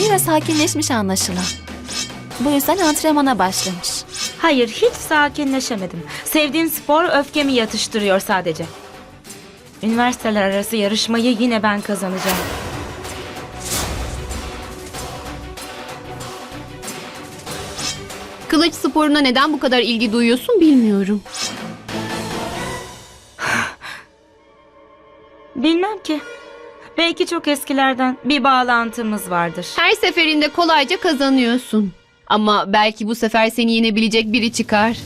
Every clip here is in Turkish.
Mayura sakinleşmiş anlaşılan. Bu yüzden antrenmana başlamış. Hayır, hiç sakinleşemedim. Sevdiğim spor öfkemi yatıştırıyor sadece. Üniversiteler arası yarışmayı yine ben kazanacağım. Kılıç sporuna neden bu kadar ilgi duyuyorsun bilmiyorum. Bilmem ki. Belki çok eskilerden bir bağlantımız vardır. Her seferinde kolayca kazanıyorsun. Ama belki bu sefer seni yenebilecek biri çıkar.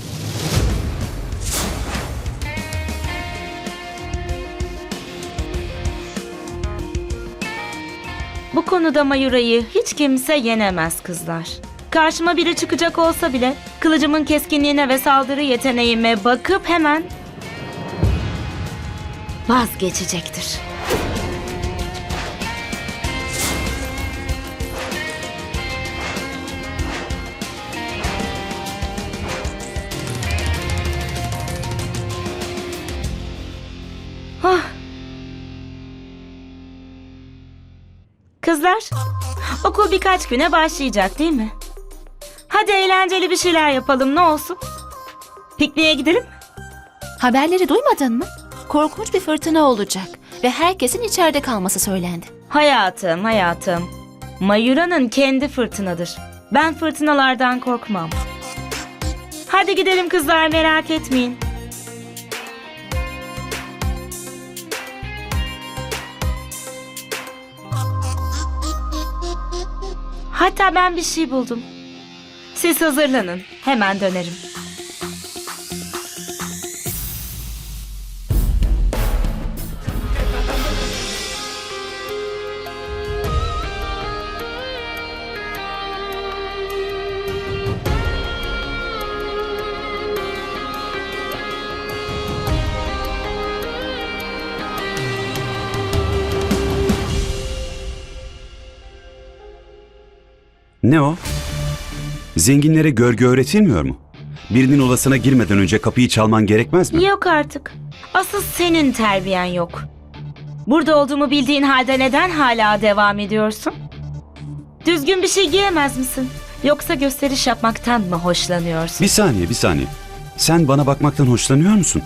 Bu konuda Mayura'yı hiç kimse yenemez kızlar. Karşıma biri çıkacak olsa bile kılıcımın keskinliğine ve saldırı yeteneğime bakıp hemen vazgeçecektir. Okul birkaç güne başlayacak değil mi? Hadi eğlenceli bir şeyler yapalım ne olsun? Pikniğe gidelim mi? Haberleri duymadın mı? Korkunç bir fırtına olacak ve herkesin içeride kalması söylendi. Hayatım, hayatım. Mayura'nın kendi fırtınadır. Ben fırtınalardan korkmam. Hadi gidelim kızlar merak etmeyin. Hatta ben bir şey buldum. Siz hazırlanın. Hemen dönerim. Ne o? Zenginlere görgü öğretilmiyor mu? Birinin odasına girmeden önce kapıyı çalman gerekmez mi? Yok artık. Asıl senin terbiyen yok. Burada olduğumu bildiğin halde neden hala devam ediyorsun? Düzgün bir şey giyemez misin? Yoksa gösteriş yapmaktan mı hoşlanıyorsun? Bir saniye, bir saniye. Sen bana bakmaktan hoşlanıyor musun?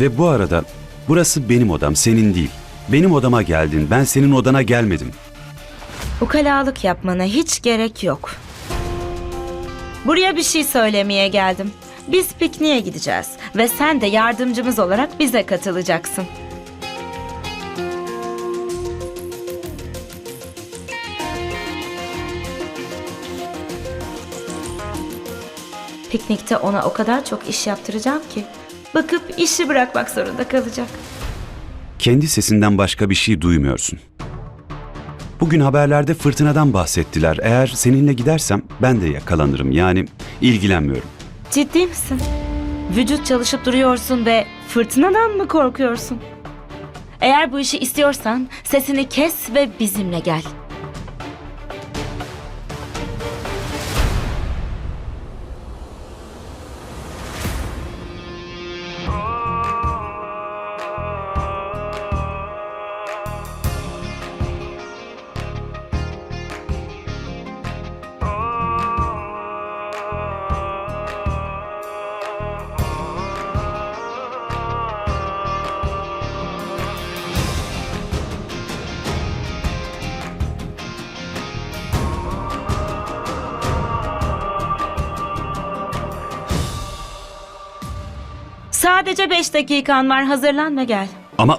Ve bu arada burası benim odam, senin değil. Benim odama geldin, ben senin odana gelmedim. Ukalalık yapmana hiç gerek yok. Buraya bir şey söylemeye geldim. Biz pikniğe gideceğiz ve sen de yardımcımız olarak bize katılacaksın. Piknikte ona o kadar çok iş yaptıracağım ki bakıp işi bırakmak zorunda kalacak. Kendi sesinden başka bir şey duymuyorsun. Bugün haberlerde fırtınadan bahsettiler. Eğer seninle gidersem ben de yakalanırım. Yani ilgilenmiyorum. Ciddi misin? Vücut çalışıp duruyorsun ve fırtınadan mı korkuyorsun? Eğer bu işi istiyorsan sesini kes ve bizimle gel. Sadece beş dakikan var hazırlan ve gel. Ama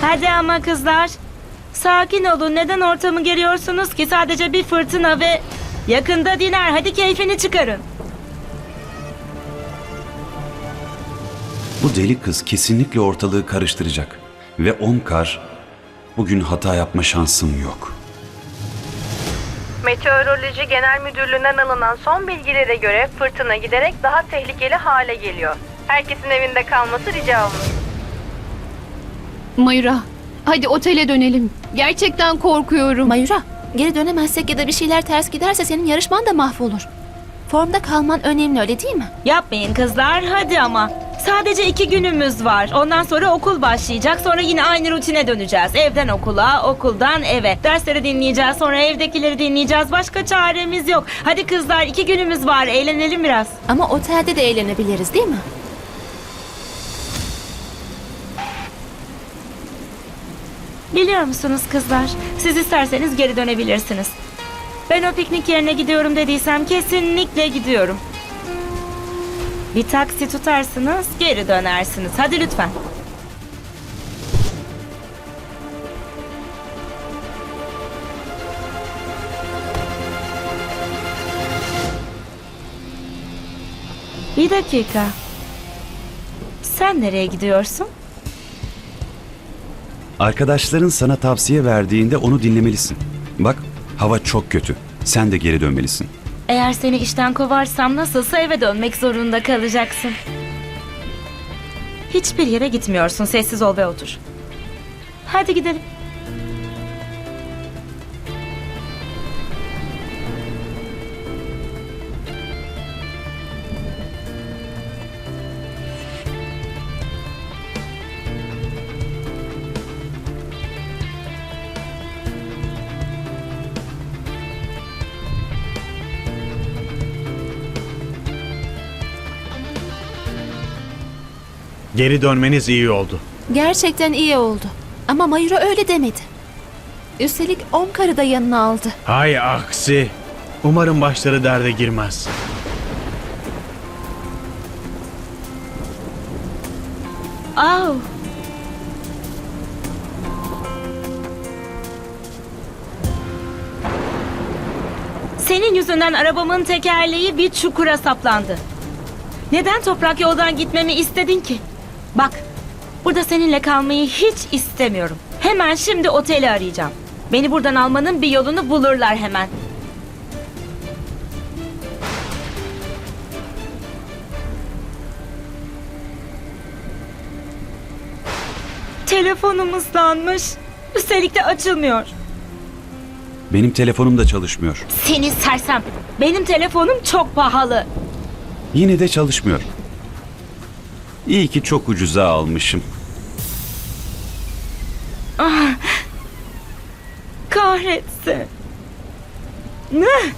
Hadi ama kızlar. Sakin olun neden ortamı geriyorsunuz ki sadece bir fırtına ve yakında diner hadi keyfini çıkarın. Bu deli kız kesinlikle ortalığı karıştıracak. Ve Omkar bugün hata yapma şansım yok. Meteoroloji Genel Müdürlüğü'nden alınan son bilgilere göre fırtına giderek daha tehlikeli hale geliyor. Herkesin evinde kalması rica olunur. Mayura, Hadi otele dönelim. Gerçekten korkuyorum. Mayura, geri dönemezsek ya da bir şeyler ters giderse senin yarışman da mahvolur. Formda kalman önemli öyle değil mi? Yapmayın kızlar hadi ama. Sadece iki günümüz var. Ondan sonra okul başlayacak. Sonra yine aynı rutine döneceğiz. Evden okula, okuldan eve. Dersleri dinleyeceğiz. Sonra evdekileri dinleyeceğiz. Başka çaremiz yok. Hadi kızlar iki günümüz var. Eğlenelim biraz. Ama otelde de eğlenebiliriz değil mi? Biliyor musunuz kızlar? Siz isterseniz geri dönebilirsiniz. Ben o piknik yerine gidiyorum dediysem kesinlikle gidiyorum. Bir taksi tutarsınız, geri dönersiniz. Hadi lütfen. Bir dakika. Sen nereye gidiyorsun? Arkadaşların sana tavsiye verdiğinde onu dinlemelisin. Bak, hava çok kötü. Sen de geri dönmelisin. Eğer seni işten kovarsam nasılsa eve dönmek zorunda kalacaksın. Hiçbir yere gitmiyorsun. Sessiz ol ve otur. Hadi gidelim. Geri dönmeniz iyi oldu. Gerçekten iyi oldu. Ama Mayura öyle demedi. Üstelik Omkar'ı da yanına aldı. Hay aksi. Umarım başları derde girmez. Au. Senin yüzünden arabamın tekerleği bir çukura saplandı. Neden toprak yoldan gitmemi istedin ki? Bak, burada seninle kalmayı hiç istemiyorum. Hemen şimdi oteli arayacağım. Beni buradan almanın bir yolunu bulurlar hemen. Telefonum ıslanmış. Üstelik de açılmıyor. Benim telefonum da çalışmıyor. Seni sersem. Benim telefonum çok pahalı. Yine de çalışmıyor. İyi ki çok ucuza almışım. Kahretsin. Ne?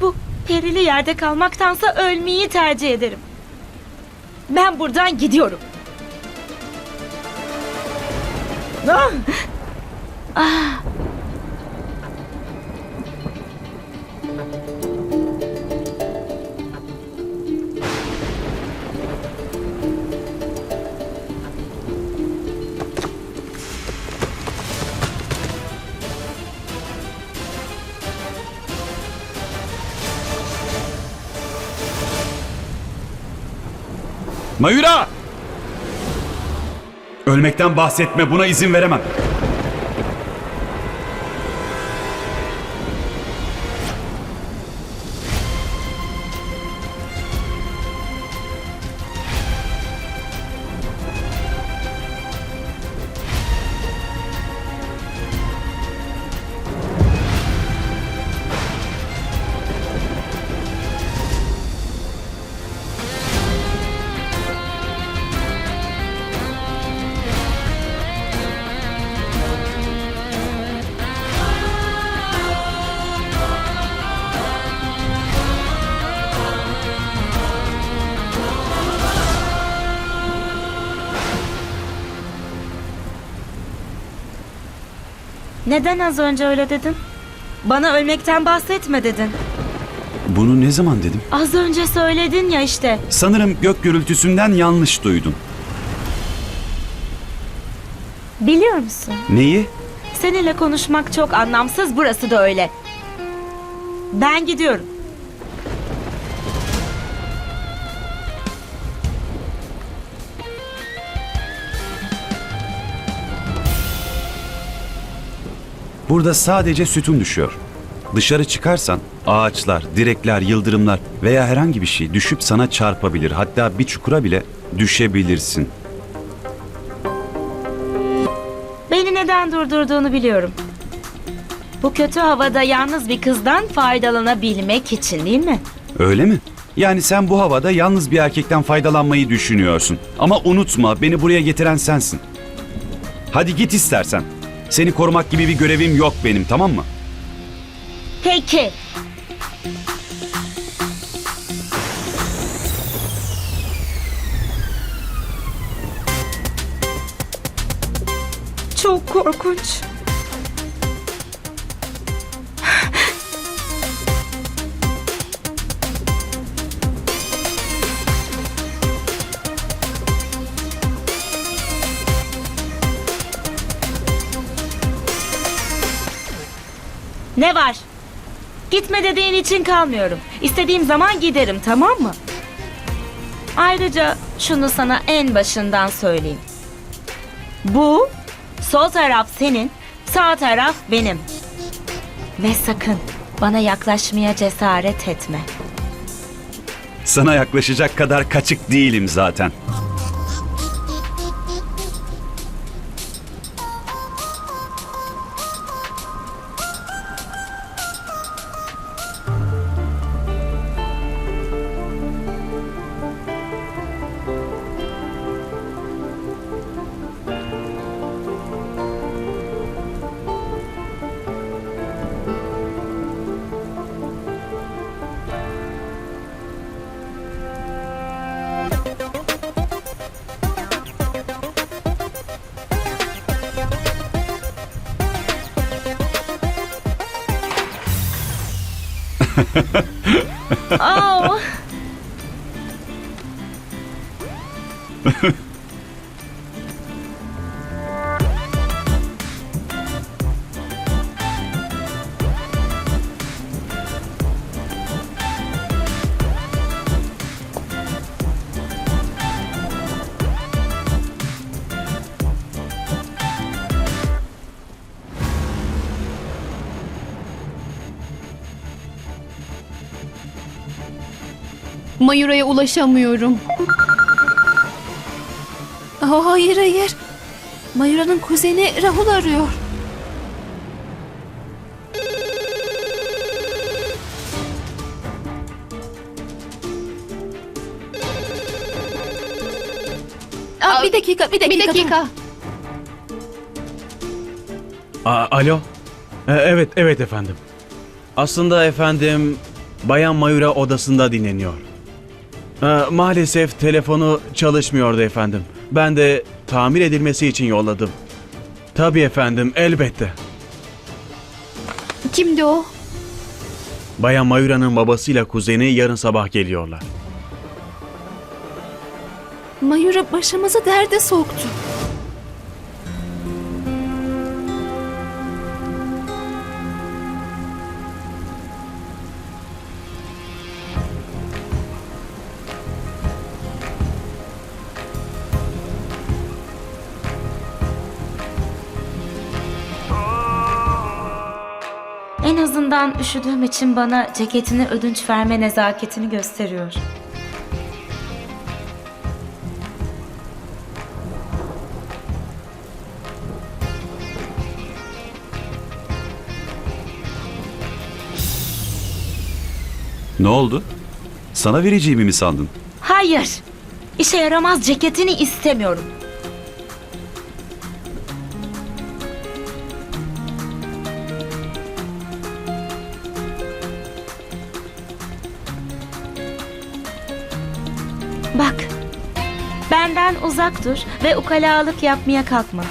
Bu perili yerde kalmaktansa ölmeyi tercih ederim. Ben buradan gidiyorum. Ah! Ah! Mayura! Ölmekten bahsetme, buna izin veremem. Neden az önce öyle dedin? Bana ölmekten bahsetme dedin. Bunu ne zaman dedim? Az önce söyledin ya işte. Sanırım gök gürültüsünden yanlış duydun. Biliyor musun? Neyi? Seninle konuşmak çok anlamsız, burası da öyle. Ben gidiyorum. Burada sadece sütun düşüyor. Dışarı çıkarsan ağaçlar, direkler, yıldırımlar veya herhangi bir şey düşüp sana çarpabilir. Hatta bir çukura bile düşebilirsin. neden durdurduğunu biliyorum. Bu kötü havada yalnız bir kızdan faydalanabilmek için değil mi? Öyle mi? Yani sen bu havada yalnız bir erkekten faydalanmayı düşünüyorsun. Ama unutma beni buraya getiren sensin. Hadi git istersen. Seni korumak gibi bir görevim yok benim tamam mı? Peki. Çok korkunç. Gitme dediğin için kalmıyorum. İstediğim zaman giderim tamam mı? Ayrıca şunu sana en başından söyleyeyim. Bu sol taraf senin, sağ taraf benim. Ve sakın bana yaklaşmaya cesaret etme. Sana yaklaşacak kadar kaçık değilim zaten. Oh. Mayura'ya ulaşamıyorum. Hayır hayır. Mayura'nın kuzeni Rahul arıyor. Aa, bir dakika, bir dakika. Bir dakika. Aa, alo? Ee, evet, evet efendim. Aslında efendim Bayan Mayura odasında dinleniyor. Ee, maalesef telefonu çalışmıyordu efendim. Ben de tamir edilmesi için yolladım. Tabii efendim, elbette. Kimdi o? Bayan Mayura'nın babasıyla kuzeni yarın sabah geliyorlar. Mayura başımızı derde soktu. En azından üşüdüğüm için bana ceketini ödünç verme nezaketini gösteriyor. Ne oldu? Sana vereceğimi mi sandın? Hayır. İşe yaramaz ceketini istemiyorum. Uzak dur ve ukalalık yapmaya kalkma.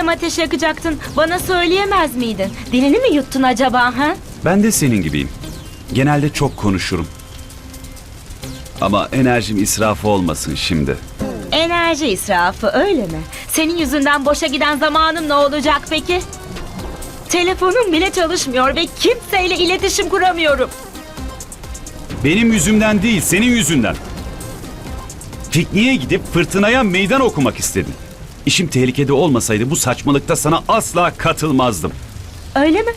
Madem ateş yakacaktın bana söyleyemez miydin? Dilini mi yuttun acaba ha? Ben de senin gibiyim. Genelde çok konuşurum. Ama enerjim israfı olmasın şimdi. Enerji Enerji israfı öyle mi? Senin yüzünden boşa giden zamanım ne olacak peki? Telefonum bile çalışmıyor ve kimseyle iletişim kuramıyorum. Benim yüzümden değil, senin yüzünden. Pikniğe gidip fırtınaya meydan okumak istedin. İşim tehlikede olmasaydı bu saçmalıkta sana asla katılmazdım. Öyle mi?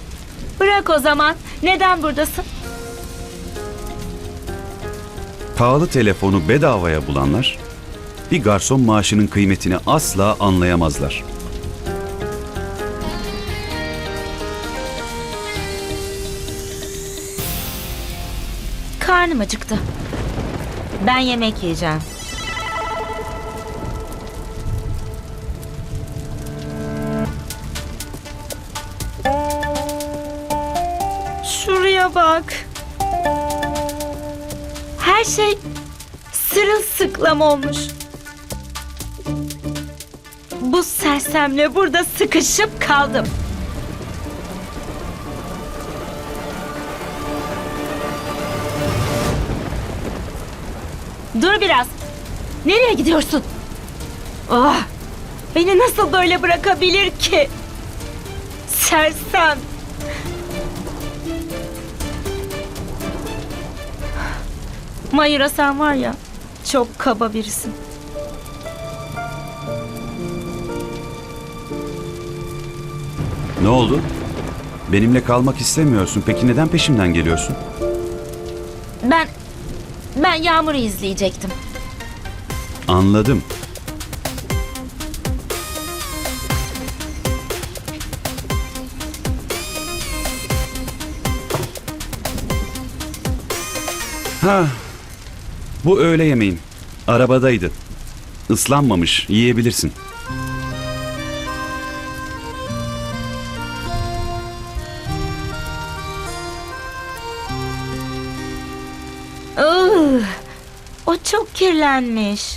Bırak o zaman. Neden buradasın? Pahalı telefonu bedavaya bulanlar bir garson maaşının kıymetini asla anlayamazlar. Karnım acıktı. Ben yemek yiyeceğim. Bak. Her şey sırılsıklam olmuş. Bu sersemle burada sıkışıp kaldım. Dur biraz. Nereye gidiyorsun? Ah! Beni nasıl böyle bırakabilir ki? Sersem. Mayura sen var ya, çok kaba birisin. Ne oldu? Benimle kalmak istemiyorsun. Peki neden peşimden geliyorsun? Ben, ben Yağmur'u izleyecektim. Anladım. Ha. Bu öğle yemeğin. Arabadaydı. Islanmamış. Yiyebilirsin. Ugh, o çok kirlenmiş.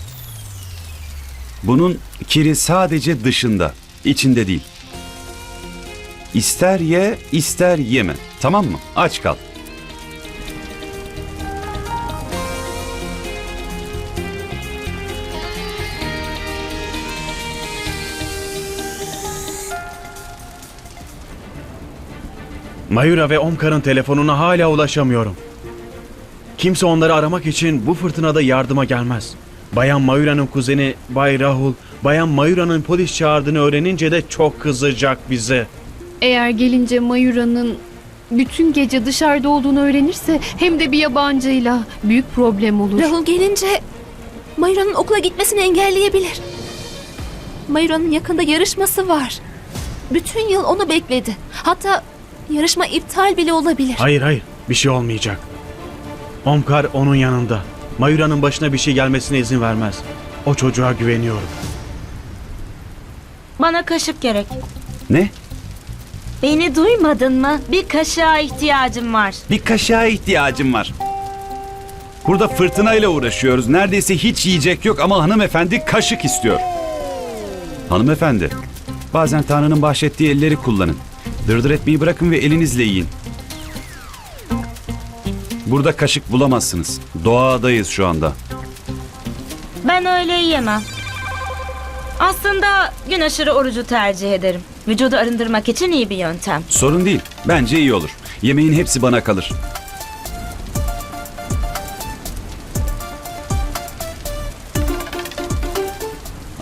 Bunun kiri sadece dışında, içinde değil. İster ye, ister yeme. Tamam mı? Aç kal. Mayura ve Omkar'ın telefonuna hala ulaşamıyorum. Kimse onları aramak için bu fırtınada yardıma gelmez. Bayan Mayura'nın kuzeni Bay Rahul, Bayan Mayura'nın polis çağırdığını öğrenince de çok kızacak bize. Eğer gelince Mayura'nın bütün gece dışarıda olduğunu öğrenirse hem de bir yabancıyla büyük problem olur. Rahul gelince Mayura'nın okula gitmesini engelleyebilir. Mayura'nın yakında yarışması var. Bütün yıl onu bekledi. Hatta yarışma iptal bile olabilir. Hayır hayır, bir şey olmayacak. Omkar onun yanında. Mayura'nın başına bir şey gelmesine izin vermez. O çocuğa güveniyorum. Bana kaşık gerek. Ne? Beni duymadın mı? Bir kaşığa ihtiyacım var. Bir kaşığa ihtiyacım var. Burada fırtınayla uğraşıyoruz. Neredeyse hiç yiyecek yok ama hanımefendi kaşık istiyor. Hanımefendi, bazen Tanrı'nın bahşettiği elleri kullanın. Dırdır etmeyi bırakın ve elinizle yiyin. Burada kaşık bulamazsınız. Doğadayız şu anda. Ben öyle yiyemem. Aslında gün aşırı orucu tercih ederim. Vücudu arındırmak için iyi bir yöntem. Sorun değil. Bence iyi olur. Yemeğin hepsi bana kalır.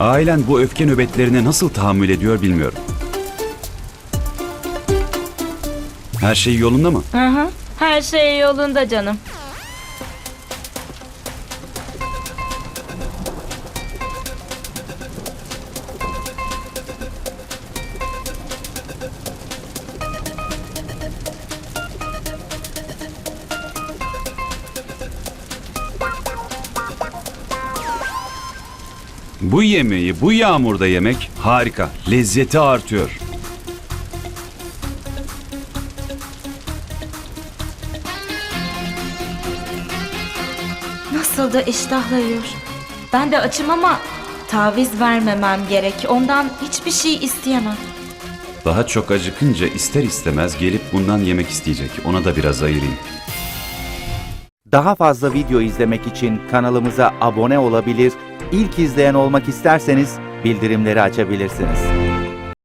Ailen bu öfke nöbetlerine nasıl tahammül ediyor bilmiyorum. Her şey yolunda mı? Hı hı. Her şey yolunda canım. Bu yemeği bu yağmurda yemek harika. Lezzeti artıyor. Nasıl da iştahla yiyor. Ben de açım ama taviz vermemem gerek. Ondan hiçbir şey isteyemem. Daha çok acıkınca ister istemez gelip bundan yemek isteyecek. Ona da biraz ayırayım. Daha fazla video izlemek için kanalımıza abone olabilir, ilk izleyen olmak isterseniz bildirimleri açabilirsiniz.